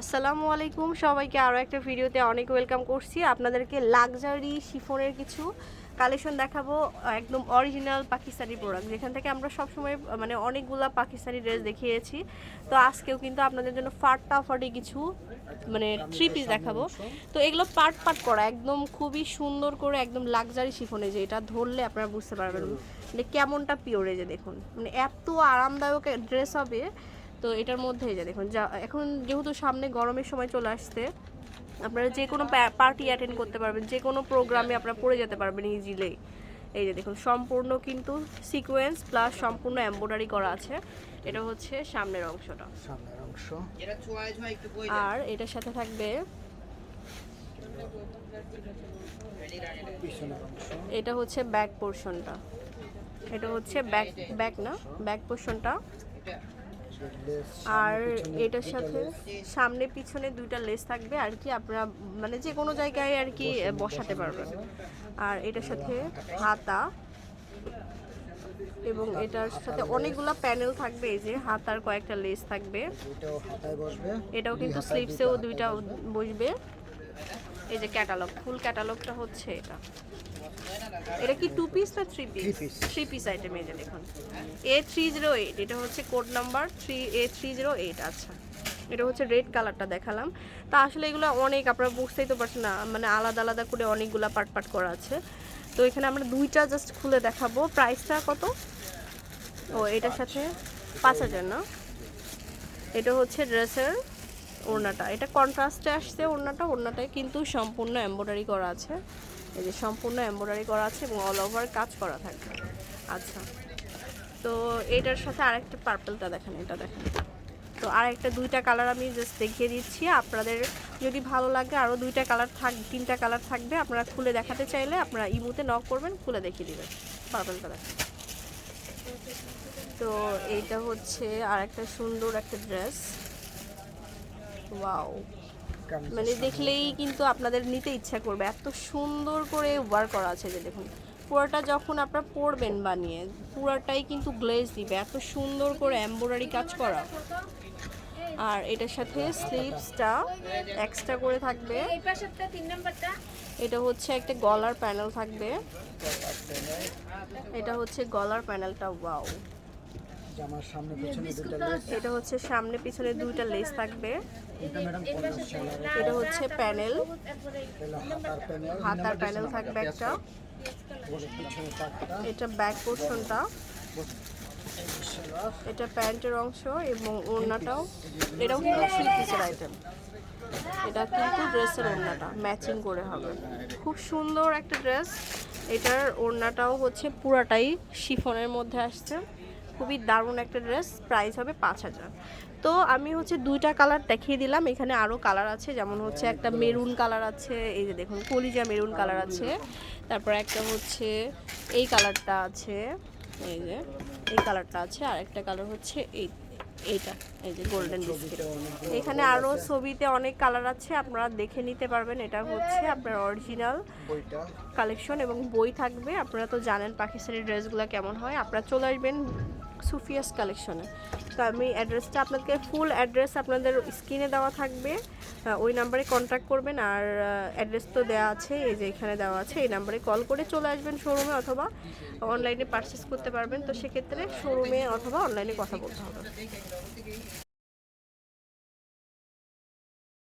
আসসালামু আলাইকুম। সবাইকে আরও একটা ভিডিওতে অনেক ওয়েলকাম করছি। আপনাদেরকে লাক্সারি শিফনের কিছু কালেকশন দেখাবো, একদম অরিজিনাল পাকিস্তানি প্রোডাক্ট যেখান থেকে আমরা সবসময় মানে অনেকগুলা পাকিস্তানি ড্রেস দেখিয়েছি। তো আজকেও কিন্তু আপনাদের জন্য ফাটাফাটি কিছু মানে থ্রি পিস দেখাবো। তো এগুলো পার্ট পার্ট করা, একদম খুবই সুন্দর করে একদম লাক্সারি শিফনে যে এটা ধরলে আপনারা বুঝতে পারবেন। মানে কেমনটা পিওরে যে দেখুন। মানে এত আরামদায়ক ড্রেস হবে তো এটার মধ্যে এই যে দেখুন যা এখন যেহেতু সামনে গরমের সময় চলে আসছে আপনারা যে কোনো পার্টি অ্যাটেন্ড করতে পারবেন যে কোনো প্রোগ্রামে আপনারা পড়ে যেতে পারবেন ইজিলি এই যে দেখুন সম্পূর্ণ কিন্তু সিকোয়েন্স প্লাস সম্পূর্ণ এমব্রয়ডারি করা আছে। এটা হচ্ছে সামনের অংশটা। সামনের অংশ। এটা চয়েস হয় একটু বই আর এটার সাথে থাকবে এটা হচ্ছে ব্যাক পোর্শনটা এটা হচ্ছে ব্যাক ব্যাক না? ব্যাক পোর্শনটা আর এটার সাথে সামনে পিছনে দুইটা লেস থাকবে, আর কি আপনারা মানে যে কোনো জায়গায় আর কি বসাতে পারবেন। আর এটার সাথে হাতা এবং এটার সাথে অনেকগুলো প্যানেল থাকবে, এই যে হাতার কয়েকটা লেস থাকবে। এটাও কিন্তু স্লিপসেও দুইটা বসবে। এই যে ক্যাটালগ, ফুল ক্যাটালগটা হচ্ছে এটা। এটা কি টু পিস না three piece three piece item যে দেখুন। এ থ্রি জিরো এইট এটা হচ্ছে code number three A three zero eight আচ্ছা। এটা হচ্ছে রেড কালারটা দেখালাম। তা আসলে এগুলো অনেক আপনারা বুঝতেই তো পারছেন না মানে আলাদা আলাদা করে অনেকগুলা পার্ট পার্ট করা আছে। তো এখানে আমরা দুইটা জাস্ট খুলে দেখাবো। প্রাইসটা কত? ও এটার সাথে পাঁচ হাজার না? এটা হচ্ছে ড্রেসের ওড়নাটা। এটা কন্ট্রাস্টে আসছে ওড়নাটা ওড়নাটায় কিন্তু সম্পূর্ণ এমব্রয়ডারি করা আছে। এই যে সম্পূর্ণ এমব্রয়ডারি করা আছে এবং অল ওভার কাজ করা থাকবে আচ্ছা। তো এটার সাথে আরেকটা পার্পলটা দেখেন, এটা দেখেন। তো আরেকটা দুইটা কালার আমি জাস্ট দেখিয়ে দিচ্ছি। আপনাদের যদি ভালো লাগে আরও দুইটা কালার থাক, তিনটা কালার থাকবে, আপনারা খুলে দেখাতে চাইলে আপনারা ইমুতে নক করবেন, খুলে দেখিয়ে দেবেন। পার্পলটা দেখেন। তো এইটা হচ্ছে আর একটা সুন্দর একটা ড্রেস ওয়াও মানে দেখলেই কিন্তু আপনাদের নিতে ইচ্ছা করবে। এত সুন্দর করে ওয়ার্ক করা আছে যে দেখুন পুরোটা যখন আপনারা পরবেন বানিয়ে পুরাটাই কিন্তু গ্লেজ দিবে। এত সুন্দর করে এমব্রয়ডারি কাজ করা। আর এটার সাথে স্লিভসটা এক্সট্রা করে থাকবে। এটা হচ্ছে একটা গলার প্যানেল থাকবে। এটা হচ্ছে গলার প্যানেলটা ওয়াও জামার সামনে পিছনে দুটো লেস এটা হচ্ছে সামনে পিছনে দুইটা লেস থাকবে। এটা ম্যাডাম এটা হচ্ছে প্যানেল হাতার প্যানেল থাকবে একটা। এটা ব্যাক পোর্শনটা এটা প্যান্টের অংশ এবং ওড়নাটাও। এটাও কিন্তু থ্রি পিসের আইটেম এটা কিন্তু ড্রেসের ওড়নাটা ম্যাচিং করে হবে। খুব সুন্দর একটা ড্রেস এটার ওড়নাটাও হচ্ছে পুরাটাই শিফনের মধ্যে আসছে। খুবই দারুণ একটা ড্রেস প্রাইস হবে পাঁচ হাজার। তো আমি হচ্ছে দুইটা কালার দেখিয়ে দিলাম, এখানে আরও কালার আছে, যেমন হচ্ছে একটা মেরুন কালার আছে, এই যে দেখুন, কলিজা মেরুন কালার আছে, তারপর একটা হচ্ছে এই কালারটা আছে, এই যে, এই কালারটা আছে, আর একটা কালার হচ্ছে এই, এইটা, এই যে গোল্ডেন বিস্কিট এখানে আরও ছবিতে অনেক কালার আছে, আপনারা দেখে নিতে পারবেন, এটা হচ্ছে আপনার অরিজিনাল কালেকশন এবং বই থাকবে, আপনারা তো জানেন পাকিস্তানি ড্রেসগুলো কেমন হয়, আপনারা চলে আসবেন সুফিয়াস কালেকশনে। তো আমি অ্যাড্রেসটা আপনাদেরকে ফুল অ্যাড্রেস আপনাদের স্ক্রিনে দেওয়া থাকবে। ওই নাম্বারে কন্ট্যাক্ট করবেন আর অ্যাড্রেস তো দেওয়া আছে, এই যে এখানে দেওয়া আছে, এই নাম্বারে কল করে চলে আসবেন শোরুমে অথবা অনলাইনে পারচেস করতে পারবেন। তো সেক্ষেত্রে শোরুমে অথবা অনলাইনে কথা বলতে হবে।